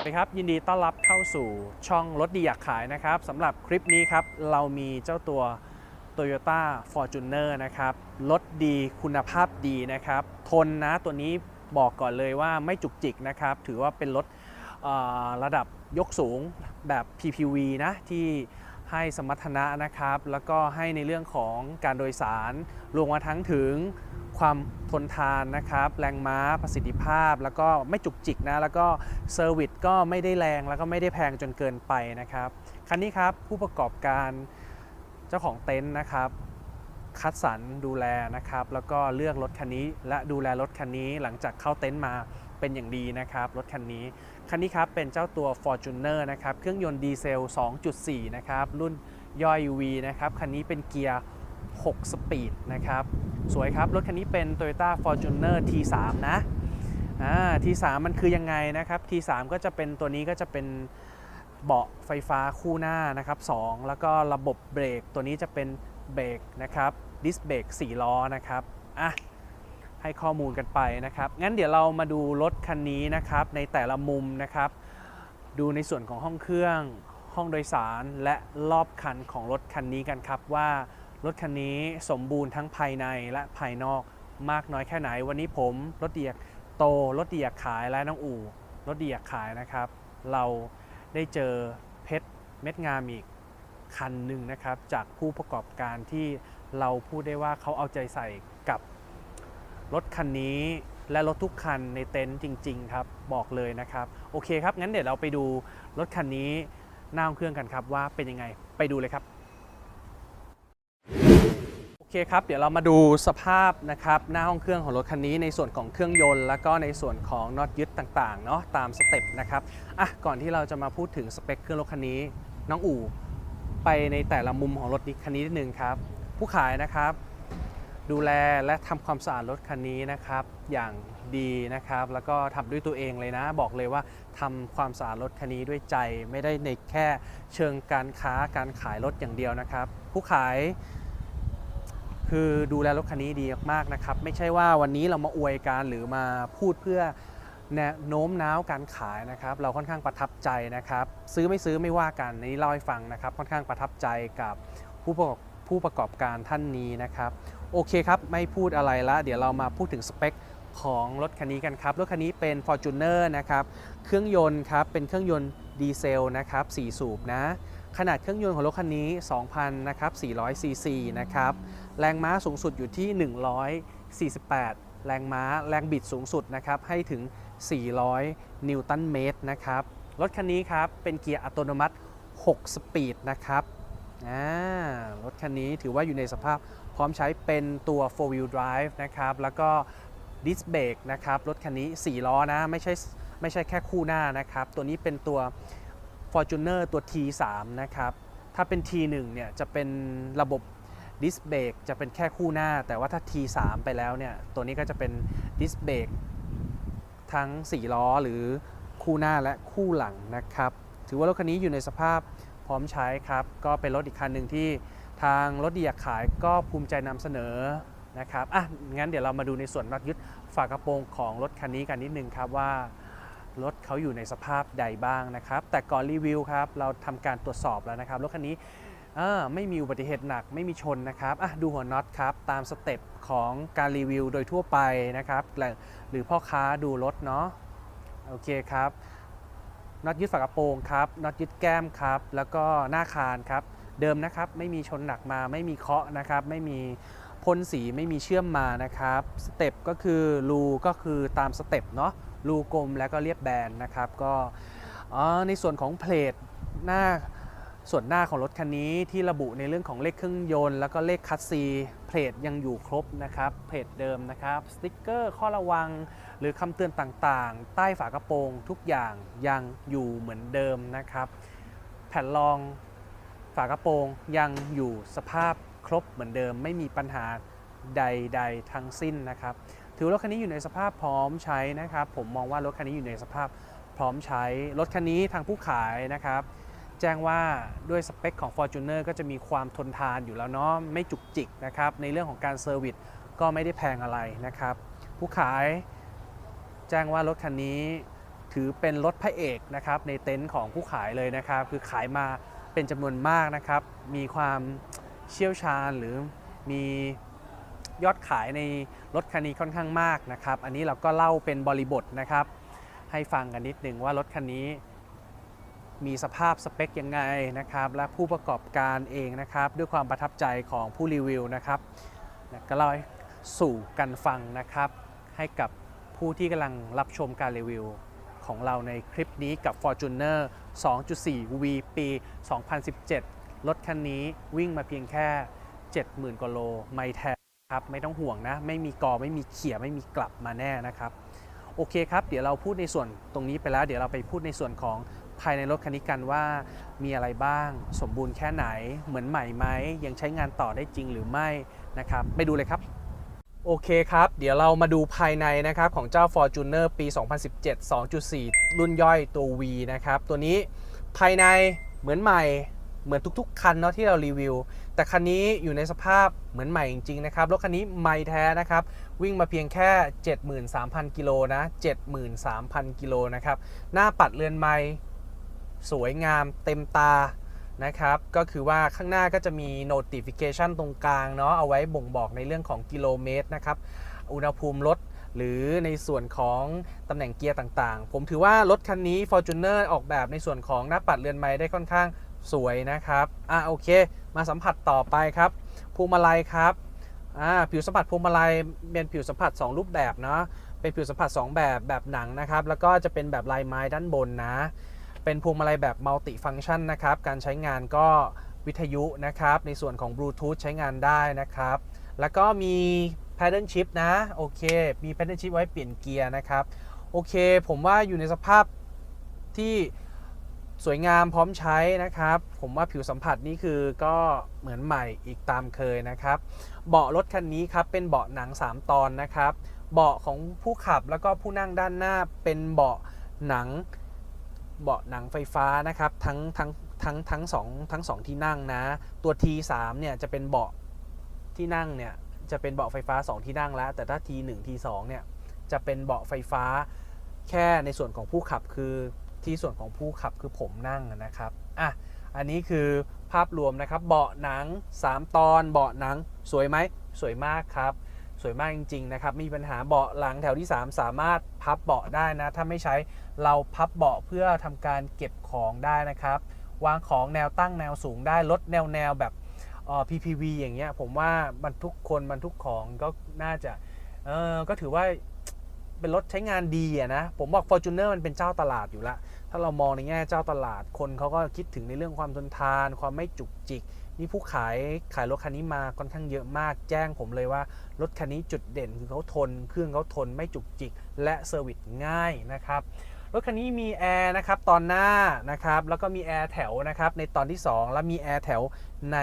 สวัสดีครับ ยินดีต้อนรับเข้าสู่ช่องรถดีอยากขายนะครับสำหรับคลิปนี้ครับ เรามีเจ้าตัว Toyota Fortuner นะครับรถดีคุณภาพดีนะครับ ทนนะตัวนี้บอกก่อนเลยว่าไม่จุกจิกนะครับ ถือว่าเป็นรถระดับยกสูงแบบ PPV นะที่ให้สมรรถนะนะครับ แล้วก็ให้ในเรื่องของการโดยสารรวมมาทั้งถึง ความทนทานนะครับ แรงม้าประสิทธิภาพ แล้วก็ไม่จุกจิกนะ แล้วก็เซอร์วิสก็ไม่ได้แรงแล้วก็ไม่ได้แพงจนเกินไปนะครับ คันนี้ครับผู้ประกอบการเจ้าของเต็นท์นะครับ คัดสรรดูแลนะครับ แล้วก็เลือกรถคันนี้ และดูแลรถคันนี้หลังจากเข้าเต็นท์มาเป็นอย่างดีนะครับ รถคันนี้ คันนี้ครับเป็นเจ้าตัว Fortuner นะครับ เครื่องยนต์ดีเซล 2.4 นะครับ รุ่นย่อย V นะครับ คันนี้เป็นเกียร์ 6 สปีดนะครับ สวยครับ รถคันนี้เป็น Toyota Fortuner T3 นะอ่า T3 มันคือยังไงนะครับ T3 ก็จะเป็นตัวนี้ก็จะเป็นเบาะไฟฟ้าคู่หน้านะครับ 2 แล้วก็ระบบเบรกตัวนี้จะเป็นเบรกนะครับดิสเบรก4ล้อนะครับอะให้ข้อมูลกันไปนะครับ งั้นเดี๋ยวเรามาดูรถคันนี้นะครับในแต่ละมุมนะครับ ดูในส่วนของห้องเครื่อง ห้องโดยสารและรอบคันของรถคันนี้กันครับว่า รถคันนี้สมบูรณ์ทั้งภายในและภายนอกมากน้อยแค่ไหน วันนี้ผมรถเดียกโตรถเดียกขายและน้องอู่รถเดียกขายนะครับ เราได้เจอเพชรเม็ดงามอีกคันหนึ่งนะครับ จากผู้ประกอบการที่เราพูดได้ว่าเขาเอาใจใส่กับรถคันนี้และรถทุกคันในเต็นท์จริง ๆ ครับ บอกเลยนะครับ โอเคครับ งั้นเดี๋ยวเราไปดูรถคันนี้หน้าเครื่องกันครับว่าเป็นยังไงไปดูเลยครับ โอเคครับ เดี๋ยวเรามาดูสภาพนะครับหน้าห้องเครื่องของรถคันนี้ในส่วนของเครื่องยนต์ แล้วก็ในส่วนของน็อตยึดต่างๆเนาะตามสเต็ปนะครับอะก่อนที่เราจะมาพูดถึงสเปคเครื่องรถคันนี้ น้องอู่ไปในแต่ละมุมของรถคันนี้นิดนึงครับ ผู้ขายนะครับ ดูแลและทำความสะอาดรถคันนี้นะครับ อย่างดีนะครับ แล้วก็ทำด้วยตัวเองเลยนะ บอกเลยว่าทำความสะอาดรถคันนี้ด้วยใจ ไม่ได้ในแค่เชิงการค้าการขายรถอย่างเดียวนะครับ ผู้ขาย คือดูแลรถคันนี้ดีมากๆนะครับ ไม่ใช่ว่าวันนี้เรามาอวยกันหรือมาพูดเพื่อแนะโน้มน้าวการขายนะครับ เราค่อนข้างประทับใจนะครับ ซื้อไม่ซื้อไม่ว่ากันอันนี้เล่าให้ฟังนะครับ ค่อนข้างประทับใจกับผู้ประกอบผู้ประกอบการท่านนี้นะครับ โอเคครับ ไม่พูดอะไรละ เดี๋ยวเรามาพูดถึงสเปคของรถคันนี้กันครับ รถคันนี้เป็น Fortuner นะครับ เครื่องยนต์ครับ เป็นเครื่องยนต์ดีเซลนะครับ 4 สูบนะ ขนาดเครื่องยนต์ของรถคันนี้ 2,000 นะครับ 400 ซีซี นะครับ แรงม้าสูงสุดอยู่ที่ 148 แรงม้า แรงบิดสูงสุดนะครับ ให้ถึง 400 นิวตันเมตร นะครับ รถคันนี้ครับ เป็นเกียร์อัตโนมัติ 6 สปีด นะครับรถคันนี้ถือว่าอยู่ในสภาพพร้อมใช้เป็นตัว 4 wheel drive นะครับ แล้วก็ดิสเบรกนะครับ รถคันนี้ 4 ล้อนะ ไม่ใช่ ไม่ใช่แค่คู่หน้านะครับ ตัวนี้เป็นตัว Fortuner ตัว T3 นะครับ ถ้าเป็น T1 เนี่ยจะเป็นระบบดิสเบรกจะเป็นแค่คู่หน้า แต่ว่าถ้า T3 ไปแล้วเนี่ย ตัวนี้ก็จะเป็นดิสเบรกทั้ง 4 ล้อหรือคู่หน้าและคู่หลังนะครับ ถือว่ารถคันนี้อยู่ในสภาพพร้อมใช้ครับ ก็เป็นรถอีกคันหนึ่งที่ทางรถดีอยากขายก็ภูมิใจนำเสนอนะครับ อะ งั้นเดี๋ยวเรามาดูในส่วนน็อตยึดฝากระโปรงของรถคันนี้กันนิดนึงครับว่า รถเขาอยู่ในสภาพใดบ้างนะครับ แต่ก่อนรีวิวครับ เราทำการตรวจสอบแล้วนะครับ รถคันนี้ไม่มีอุบัติเหตุหนักไม่มีชนนะครับดูหัวน็อตครับ ตามสเต็ปของการรีวิวโดยทั่วไปนะครับหรือหรือพ่อค้าดูรถเนาะโอเคครับน็อตยึดฝากระโปรงครับน็อตยึดแก้มครับ แล้วก็หน้าคานครับ เดิมนะครับ ไม่มีชนหนักมา ไม่มีเคาะนะครับ ไม่มีพ่นสีไม่มีเชื่อมมานะครับ สเต็ปก็คือรูก็คือตามสเต็ปเนาะ รูกลมแล้วก็เรียบแบนนะครับก็อ๋อในส่วนของเพลทหน้าส่วนหน้าของรถคันนี้ที่ระบุในเรื่องของเลขเครื่องยนต์ แล้วก็เลขคัสซีเพลทยังอยู่ครบนะครับเพลทเดิมนะครับสติกเกอร์ข้อระวัง หรือคำเตือนต่างๆ ใต้ฝากระโปรงทุกอย่างยังอยู่เหมือนเดิมนะครับ แผ่นรองฝากระโปรงยังอยู่สภาพครบเหมือนเดิม ไม่มีปัญหาใด ๆ ทั้งสิ้นนะครับ ถือรถคันนี้อยู่ในสภาพพร้อมใช้นะครับ ผมมองว่ารถคันนี้อยู่ในสภาพพร้อมใช้ รถคันนี้ทางผู้ขายนะครับ แจ้งว่าด้วยสเปคของ Fortuner ก็จะมีความทนทานอยู่แล้วเนาะไม่จุกจิกนะครับ ในเรื่องของการเซอร์วิสก็ไม่ได้แพงอะไรนะครับ ผู้ขายแจ้งว่ารถคันนี้ถือเป็นรถพระเอกนะครับในเต็นท์ของผู้ขายเลยนะครับ คือขายมาเป็นจำนวนมากนะครับ มีความเชี่ยวชาญหรือมี ยอดขายในรถคันนี้ค่อนข้างมากนะครับ อันนี้เราก็เล่าเป็นบริบทนะครับ ให้ฟังกันนิดนึงว่ารถคันนี้ มีสภาพสเปคยังไงนะครับ และผู้ประกอบการเองนะครับ ด้วยความประทับใจของผู้รีวิวนะครับนะก็เล่าสู่กันฟังนะครับ ให้กับผู้ที่กำลังรับชมการรีวิวของเราในคลิปนี้กับ Fortuner 2.4 V ปี 2017 รถคันนี้วิ่งมาเพียงแค่ 70,000กว่าโล ไม่แท้ ครับไม่ต้องห่วงนะ ไม่มีกอไม่มีเขี่ยไม่มีกลับมาแน่นะครับ โอเคครับ เดี๋ยวเราพูดในส่วนตรงนี้ไปแล้ว เดี๋ยวเราไปพูดในส่วนของภายในรถคันนี้กันว่ามีอะไรบ้าง สมบูรณ์แค่ไหน เหมือนใหม่ไหมยังใช้งานต่อได้จริงหรือไม่นะครับ ไปดูเลยครับ โอเคครับ เดี๋ยวเรามาดูภายในนะครับของเจ้า Fortuner ปี 2017 2.4 รุ่นย่อยตัว V นะครับ ตัวนี้ภายในเหมือนใหม่ เหมือนทุก ๆ คันเนาะที่เรารีวิว แต่คันนี้อยู่ในสภาพเหมือนใหม่จริงๆนะครับรถคันนี้ใหม่แท้นะครับ วิ่งมาเพียงแค่ 73,000 กิโลนะ73,000 กิโลนะครับ หน้าปัดเรือนไม้สวยงามเต็มตานะครับ ก็คือว่าข้างหน้าก็จะมี notification ตรงกลางเนาะเอาไว้บ่งบอกในเรื่องของกิโลเมตรนะครับ อุณหภูมิรถหรือในส่วนของตำแหน่งเกียร์ต่างๆ ผมถือว่ารถคันนี้ Fortuner ออกแบบในส่วนของหน้าปัดเรือนไม้ได้ค่อนข้าง สวยนะครับ อะโอเค มาสัมผัสต่อไปครับพวงมาลัยครับ อ่าผิวสัมผัสพวงมาลัยเป็นผิวสัมผัส 2 รูปแบบเนาะ เป็นผิวสัมผัส 2 แบบแบบหนังนะครับ แล้วก็จะเป็นแบบลายไม้ด้านบนนะ เป็นพวงมาลัยแบบมัลติฟัง c t ชันนะครับ การใช้งานก็วิทยุนะครับ ในส่วนของบลูทูธใช้งานได้นะครับ แล้วก็มี paddle shift นะ โอเค มี paddle shift ไว้เปลี่ยนเกียร์นะครับ โอเค ผมว่าอยู่ในสภาพที่ สวยงามพร้อมใช้นะครับ ผมว่าผิวสัมผัสนี่คือก็เหมือนใหม่อีกตามเคยนะครับ เบาะรถคันนี้ครับเป็นเบาะหนัง 3 ตอนนะครับ เบาะของผู้ขับแล้วก็ผู้นั่งด้านหน้าเป็นเบาะหนังเบาะหนังไฟฟ้านะครับทั้งทั้งทั้งทั้งสองทั้งสองที่นั่งนะ ตัว T3 เนี่ยจะเป็นเบาะที่นั่งเนี่ยจะเป็นเบาะไฟฟ้า 2 ที่นั่งแล้ว แต่ถ้า T1 T2 เนี่ยจะเป็นเบาะไฟฟ้าแค่ในส่วนของผู้ขับคือ ที่ส่วนของผู้ขับคือผมนั่งนะครับอะอันนี้คือภาพรวมนะครับเบาะหนัง 3 ตอนเบาะหนังสวยไหมสวยมากครับสวยมากจริงๆนะครับ มีปัญหาเบาะหลังแถวที่ 3 สามารถพับเบาะได้นะ ถ้าไม่ใช้เราพับเบาะเพื่อทำการเก็บของได้นะครับ วางของแนวตั้งแนวสูงได้ลดแนวแนวแบบออ PPV อย่างเงี้ยผมว่าบรรทุกคนบรรทุกของก็น่าจะเออก็ถือว่า เป็นรถใช้งานดีอะนะ ผมบอก Fortuner มันเป็นเจ้าตลาดอยู่ละ ถ้าเรามองในแง่เจ้าตลาด คนเขาก็คิดถึงในเรื่องความทนทาน ความไม่จุกจิก นี่ผู้ขายขายรถคันนี้มาค่อนข้างเยอะมาก แจ้งผมเลยว่ารถคันนี้จุดเด่นคือเขาทน เครื่องเขาทนไม่จุกจิก และเซอร์วิสง่ายนะครับรถคันนี้มีแอร์นะครับตอนหน้านะครับแล้วก็มีแอร์แถวนะครับในตอนที่ 2 แล้วมีแอร์แถวใน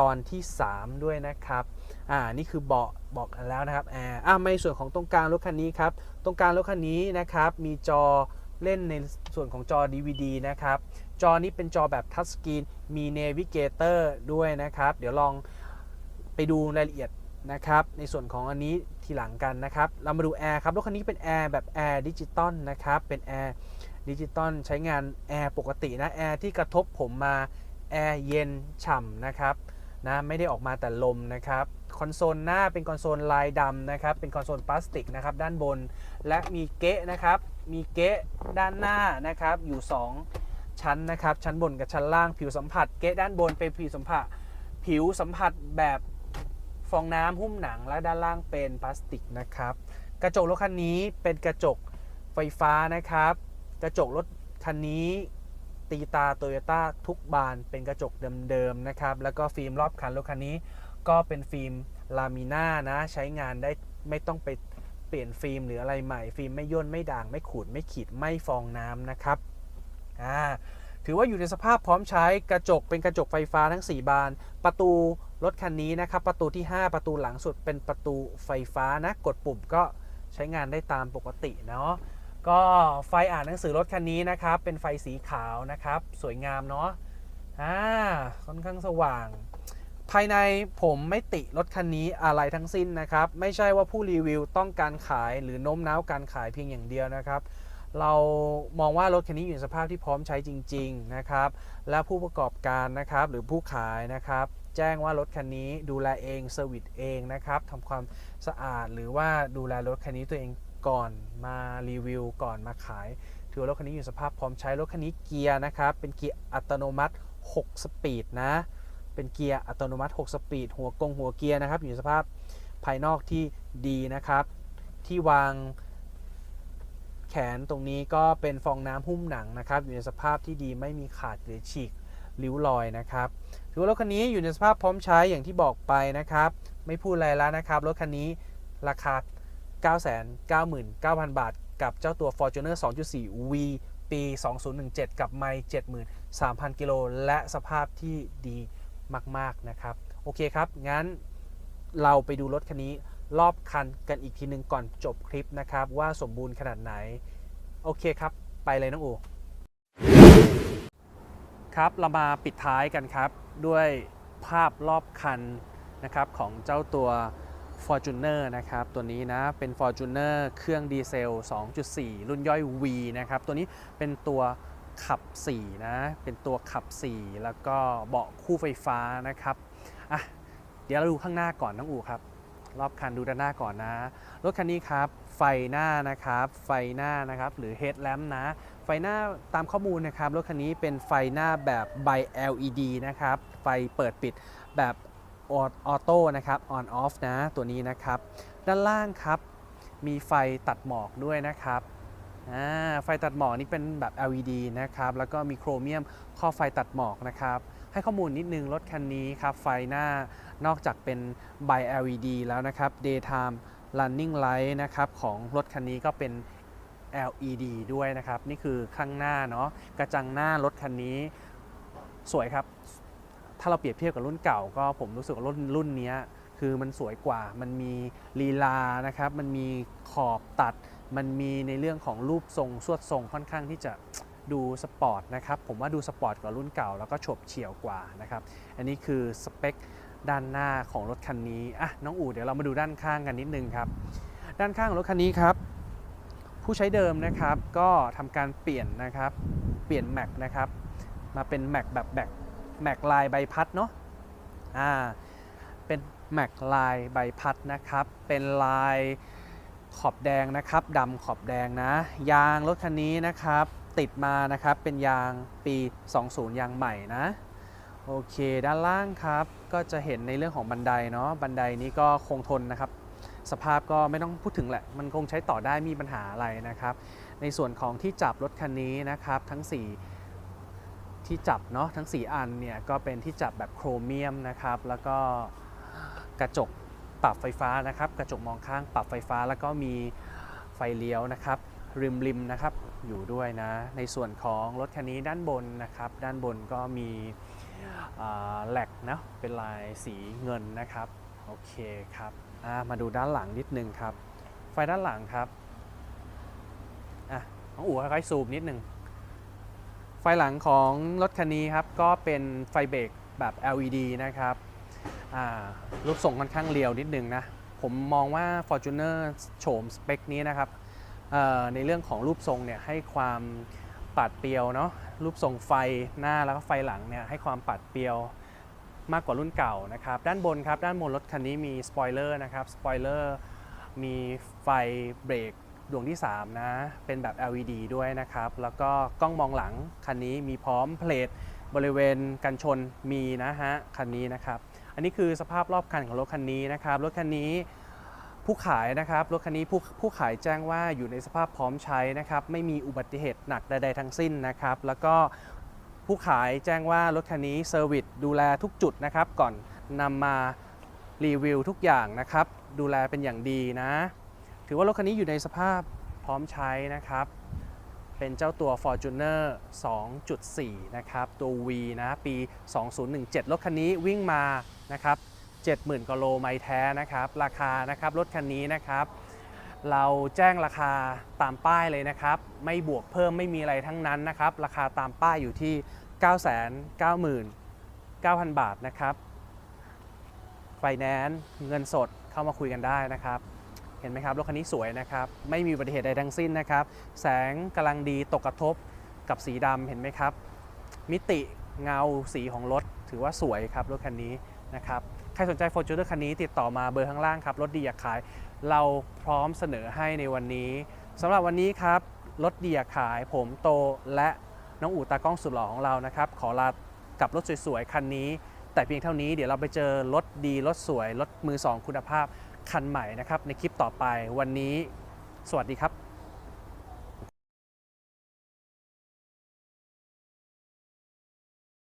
ตอนที่ 3 ด้วยนะครับ อ่านี่คือเบาะบอกแล้วนะครับแอร์อ่าในส่วนของตรงกลางรถคันนี้ครับตรงกลางรถคันนี้นะครับมีจอเล่นในส่วนของจอ DVD นะครับจอนี้เป็นจอแบบทัชสกรีนมี Navigator ด้วยนะครับ เดี๋ยวลองไปดูรายละเอียดนะครับ ในส่วนของอันนี้ทีหลังกันนะครับ เรามาดูแอร์ครับรถคันนี้เป็นแอร์แบบแอร์ดิจิตอลนะครับ เป็นแอร์ดิจิตอลใช้งานแอร์ปกตินะแอร์ที่กระทบผมมาแอร์เย็นฉ่ำนะครับนะไม่ได้ออกมาแต่ลมนะครับ คอนโซลหน้าเป็นคอนโซลลายดำนะครับ เป็นคอนโซลพลาสติกนะครับด้านบน และมีเก๊ะนะครับ มีเก๊ะด้านหน้านะครับ อยู่ 2 ชั้นนะครับ ชั้นบนกับชั้นล่างผิวสัมผัส เก๊ะด้านบนเป็นผิวสัมผัส ผิวสัมผัสแบบฟองน้ำหุ้มหนังและด้านล่างเป็นพลาสติกนะครับ กระจกรถคันนี้เป็นกระจกไฟฟ้านะครับ กระจกรถคันนี้ตีตาโตโยต้าทุกบานเป็นกระจกเดิมๆนะครับ แล้วก็ฟิล์มรอบคันรถคันนี้ ก็เป็นฟิล์มลามิน่านะ ใช้งานได้ไม่ต้องไปเปลี่ยนฟิล์มหรืออะไรใหม่ ฟิล์มไม่ย่นไม่ด่างไม่ขูดไม่ขีดไม่ฟองน้ำนะครับอ่าถือว่าอยู่ในสภาพพร้อมใช้กระจกเป็นกระจกไฟฟ้าทั้ง 4 บาน ประตูรถคันนี้นะครับ ประตูที่ 5 ประตูหลังสุดเป็นประตูไฟฟ้านะ กดปุ่มก็ใช้งานได้ตามปกติเนาะก็ไฟอ่านหนังสือรถคันนี้นะครับ เป็นไฟสีขาวนะครับ สวยงามเนาะอ่าค่อนข้างสว่างายในผมไม่ติรถคันนี้อะไรทั้งสิ้นนะครับ ไม่ใช่ว่าผู้รีวิวต้องการขายหรือโน้มน้าวการขายเพียงอย่างเดียวนะครับ เรามองว่ารถคันนี้อยู่ในสภาพที่พร้อมใช้จริง ๆนะครับ และผู้ประกอบการนะครับหรือผู้ขายนะครับ แจ้งว่ารถคันนี้ดูแลเองเซอร์วิสเองนะครับทำความสะอาดหรือว่าดูแลรถคันนี้ตัวเองก่อนมารีวิวก่อนมาขาย ถือว่ารถคันนี้อยู่ในสภาพพร้อมใช้รถคันนี้เกียร์นะครับเป็นเกียร์อัตโนมัติ 6 สปีดนะ เป็นเกียร์อัตโนมัติ 6 สปีด หัวกงหัวเกียร์นะครับ อยู่ในสภาพภายนอกที่ดีนะครับ ที่วางแขนตรงนี้ก็เป็นฟองน้ำหุ้มหนังนะครับ อยู่ในสภาพที่ดีไม่มีขาดหรือฉีกริ้วรอยนะครับถือว่ารถคันนี้อยู่ในสภาพพร้อมใช้อย่างที่บอกไปนะครับ ไม่พูดอะไรแล้วนะครับ รถคันนี้ราคา 999,000 บาท กับเจ้าตัว Fortuner 2.4 V ปี 2017 กับไม่73,000 กิโล และสภาพที่ดี มาก ๆ นะครับ โอเคครับ งั้นเราไปดูรถคันนี้รอบคันกันอีกทีหนึ่งก่อนจบคลิปนะครับ ว่าสมบูรณ์ขนาดไหน โอเคครับ ไปเลยน้องอูครับเรามาปิดท้ายกันครับ ด้วยภาพรอบคันนะครับของเจ้าตัว Fortuner นะครับ ตัวนี้นะ เป็น Fortuner เครื่องดีเซล 2.4 รุ่นย่อย V นะครับ ตัวนี้เป็นตัว ขับ 4 นะ เป็นตัวขับ 4 แล้วก็เบาะคู่ไฟฟ้านะครับอะเดี๋ยวเราดูข้างหน้าก่อนน้องอูครับ รอบคันดูด้านหน้าก่อนนะ รถคันนี้ครับ ไฟหน้านะครับ ไฟหน้านะครับ หรือ headlamp นะ ไฟหน้าตามข้อมูลนะครับ รถคันนี้เป็นไฟหน้าแบบ by LED นะครับ ไฟเปิดปิดแบบออโต้นะครับ on off นะ ตัวนี้นะครับ ด้านล่างครับ มีไฟตัดหมอกด้วยนะครับ ไฟตัดหมอกนี่เป็นแบบ LED นะครับ แล้วก็มีโครเมียมข้อไฟตัดหมอกนะครับ ให้ข้อมูลนิดนึงรถคันนี้ครับ ไฟหน้านอกจากเป็น by LED แล้วนะครับ daytime running light นะครับของรถคันนี้ก็เป็น LED ด้วยนะครับ นี่คือข้างหน้าเนาะกระจังหน้ารถคันนี้สวยครับ ถ้าเราเปรียบเทียบกับรุ่นเก่า ก็ผมรู้สึกว่ารุ่นรุ่นนี้คือมันสวยกว่ามันมีลีลานะครับ มันมีขอบตัด มันมีในเรื่องของรูปทรงสวดทรงค่อนข้างที่จะดูสปอร์ตนะครับ ผมว่าดูสปอร์ตกว่ารุ่นเก่าแล้วก็ฉบเฉี่ยวกว่านะครับ อันนี้คือสเปคด้านหน้าของรถคันนี้อะน้องอู๋เดี๋ยวเรามาดูด้านข้างกันนิดนึงครับ ด้านข้างของรถคันนี้ครับ ผู้ใช้เดิมนะครับก็ทำการเปลี่ยนนะครับ เปลี่ยนแม็กนะครับมาเป็นแม็กแบบแบกแม็กลายใบพัดเนาะอ่าเป็นแม็กลายใบพัดนะครับ เป็นลาย ขอบแดงนะครับดำขอบแดงนะ ยางรถคันนี้นะครับ ติดมานะครับเป็นยางปี 20 ยางใหม่นะโอเคด้านล่างครับก็จะเห็นในเรื่องของบันไดเนาะบันไดนี้ก็คงทนนะครับ สภาพก็ไม่ต้องพูดถึงแหละ มันคงใช้ต่อได้มมีปัญหาอะไรนะครับ ในส่วนของที่จับรถคันนี้นะครับ ทั้ง 4 ที่จับเนาะทั้ง 4 อันเนี่ยก็เป็นที่จับแบบโครเมียมนะครับ แล้วก็กระจก ปรับไฟฟ้านะครับ กระจกมองข้างปรับไฟฟ้าแล้วก็มีไฟเลี้ยวนะครับริมริมนะครับอยู่ด้วยนะ ในส่วนของรถคันนี้ด้านบนนะครับ ด้านบนก็มีอ่าแหลกนะเป็นลายสีเงินนะครับโอเคครับมาดูด้านหลังนิดนึงครับ ไฟด้านหลังครับอะน้องอู๋ค่อยๆซูมนิดนึงไฟหลังของรถคันนี้ครับก็เป็นไฟเบรกแบบ LED นะครับ รูปทรงค่อนข้างเรียวนิดนึงนะ ผมมองว่า Fortuner โฉมสเปคนี้นะครับในเรื่องของรูปทรงเนี่ยให้ความปัดเปรียวเนาะรูปทรงไฟหน้าแล้วก็ไฟหลังเนี่ยให้ความปัดเปรียวมากกว่ารุ่นเก่านะครับ ด้านบนครับด้านบนรถคันนี้มีสปอยเลอร์นะครับสปอยเลอร์มีไฟเบรกดวงที่ 3 นะ เป็นแบบ LED ด้วยนะครับ แล้วก็กล้องมองหลังคันนี้มีพร้อมเพลทบริเวณกันชนมีนะฮะ คันนี้นะครับ อันนี้คือสภาพรอบคันของรถคันนี้นะครับ รถคันนี้ผู้ขายนะครับ รถคันนี้ผู้ผู้ขายแจ้งว่าอยู่ในสภาพพร้อมใช้นะครับ ไม่มีอุบัติเหตุหนักใด ๆ ทั้งสิ้นนะครับ แล้วก็ผู้ขายแจ้งว่ารถคันนี้เซอร์วิสดูแลทุกจุดนะครับ ก่อนนำมารีวิวทุกอย่างนะครับ ดูแลเป็นอย่างดีนะ ถือว่ารถคันนี้อยู่ในสภาพพร้อมใช้นะครับ เป็นเจ้าตัว Fortuner 2.4 นะครับ ตัว V นะ ปี 2017 รถคันนี้วิ่งมา นะครับ70,000กว่าโลไมล์แท้นะครับ ราคานะครับรถคันนี้นะครับ เราแจ้งราคาตามป้ายเลยนะครับ ไม่บวกเพิ่มไม่มีอะไรทั้งนั้นนะครับ ราคาตามป้ายอยู่ที่ 999,000 บาทนะครับไฟแนนซ์เงินสดเข้ามาคุยกันได้นะครับ เห็นไหมครับรถคันนี้สวยนะครับ ไม่มีอุบัติเหตุใดทั้งสิ้นนะครับ แสงกำลังดีตกกระทบกับสีดำเห็นไหมครับ มิติเงาสีของรถ ถือว่าสวยครับรถคันนี้นะครับใครสนใจ Fortuner คันนี้ติดต่อมาเบอร์ข้างล่างครับ รถดีอยากขาย เราพร้อมเสนอให้ในวันนี้สำหรับวันนี้ครับ รถดีอยากขายผมโตและน้องอู่ตากล้องสุดหล่อของเรานะครับ ขอลากับรถสวยๆ คันนี้ แต่เพียงเท่านี้เดี๋ยวเราไปเจอรถดี รถสวย รถมือสองคุณภาพคันใหม่นะครับในคลิปต่อไปวันนี้ สวัสดีครับ